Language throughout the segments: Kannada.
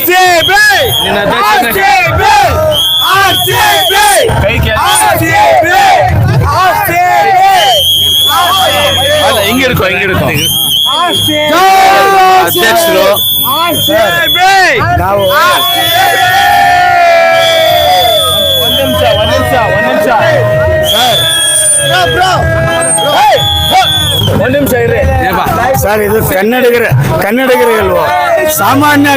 RTB! RTB! RTB! RTB! RTB! இங்க இருக்கும் இங்க இருக்கும் అధ్యక్షులు ನಾವು ಒಂದ್ ನಿಮಿಷ ಒಂದ್ ನಿಮಿಷ ಒಂದ್ ನಿಮಿಷ ಸರ್ ಒಂದ್ ನಿಮಿಷ ಇರ್ರಿ ಸರ್ ಇದು ಕನ್ನಡಿಗರ ಕನ್ನಡಿಗರಿಗಲ್ವಾ ಸಾಮಾನ್ಯ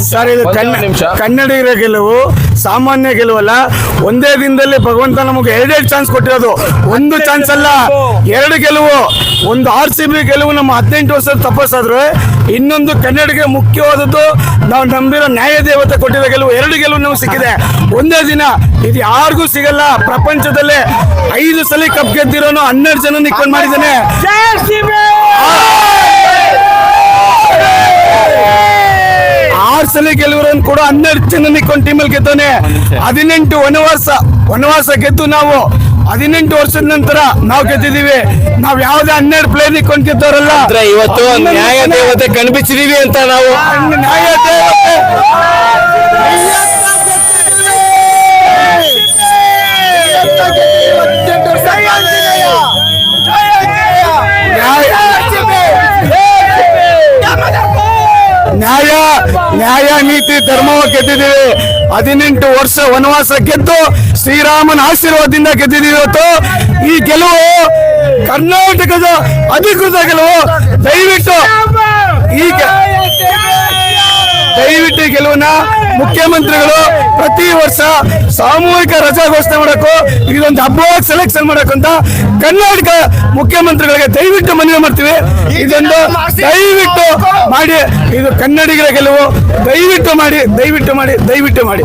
ಸರ್ ಇದು ಕನ್ನಡಿಗರ ಗೆಲುವು ಸಾಮಾನ್ಯ ಗೆಲುವಲ್ಲ ಒಂದೇ ದಿನದಲ್ಲಿ ಭಗವಂತ ನಮಗೆ ಎರಡೆರಡು ಚಾನ್ಸ್ ಕೊಟ್ಟಿರೋದು. ಒಂದು ಚಾನ್ಸ್ ಅಲ್ಲ. ಎರಡು ಗೆಲುವು. ಒಂದು ಆರ್ ಸಿ ಬಿ ಗೆಲುವು ನಮ್ಮ ಹದಿನೆಂಟು ವರ್ಷದ ತಪಸ್ಸಾದ್ರೆ ಇನ್ನೊಂದು ಕನ್ನಡಿಗೆ ಮುಖ್ಯವಾದದ್ದು ನಾವು ನಂಬಿರೋ ನ್ಯಾಯ ದೇವತೆ ಕೊಟ್ಟಿರೋ ಗೆಲುವು. ಎರಡು ಗೆಲುವು ನಮ್ಗೆ ಸಿಕ್ಕಿದೆ. ಒಂದೇ ದಿನ ಇದು ಯಾರಿಗೂ ಸಿಗಲ್ಲ. ಪ್ರಪಂಚದಲ್ಲೇ ಐದು ಸಲ ಕಪ್ ಗೆದ್ದಿರೋನು ಹನ್ನೆರಡು ಜನ ನಿಕ್ಕೊಂಡು ಮಾಡಿದ್ದಾನೆ. ಆರು ಸಲ ಗೆಲುವರನ್ನು ಕೂಡ ಹನ್ನೆರಡು ಜನ ನಿಕ್ಕೊಂಡು ಟೀಮಲ್ಲಿ ಗೆದ್ದಾನೆ ಹದಿನೆಂಟು ವನವಾಸ ವನವಾಸ ಗೆದ್ದು ನಾವು ಹದಿನೆಂಟು ವರ್ಷದ ನಂತರ ನಾವು ಗೆದ್ದಿದೀವಿ ನಾವ್ ಯಾವ್ದೇ ಹನ್ನೆರಡು ಪ್ಲೇನ್ ನಿಕ್ಕೊಂಡು ಗೆದ್ದವರಲ್ಲ ಇವತ್ತು ನ್ಯಾಯ ದೇವತೆ ಕಣ್ಬಿಚ್ಚಿದೀವಿ ಅಂತ ನಾವು. ನ್ಯಾಯ ದೇವತೆ. ನ್ಯಾಯ ನ್ಯಾಯ ನೀತಿ ಧರ್ಮವ ಗೆದ್ದಿದ್ದೀವಿ. ಹದಿನೆಂಟು ವರ್ಷ ವನವಾಸ ಗೆದ್ದು ಶ್ರೀರಾಮನ ಆಶೀರ್ವಾದದಿಂದ ಇವತ್ತು. ಈ ಗೆಲುವು ಕರ್ನಾಟಕದ ಅಧಿಕೃತ ಗೆಲುವು. ದಯವಿಟ್ಟು ಈ ದಯವಿಟ್ಟು ಗೆಲುವನ್ನ ಮುಖ್ಯಮಂತ್ರಿಗಳು ಪ್ರತಿ ವರ್ಷ ಸಾಮೂಹಿಕ ರಜಾ ಘೋಷಣೆ ಮಾಡಕ್ಕೂ, ಇದೊಂದು ಹಬ್ಬವಾಗಿ ಸೆಲೆಕ್ಷನ್ ಮಾಡೋಕ್ಕಂತ ಕರ್ನಾಟಕ ಮುಖ್ಯಮಂತ್ರಿಗಳಿಗೆ ದಯವಿಟ್ಟು ಮನವಿ ಮಾಡ್ತೀವಿ. ಇದೊಂದು ದಯವಿಟ್ಟು ಮಾಡಿ, ಇದು ಕನ್ನಡಿಗರ ಗೆಲುವು. ದಯವಿಟ್ಟು ಮಾಡಿ ದಯವಿಟ್ಟು ಮಾಡಿ ದಯವಿಟ್ಟು ಮಾಡಿ!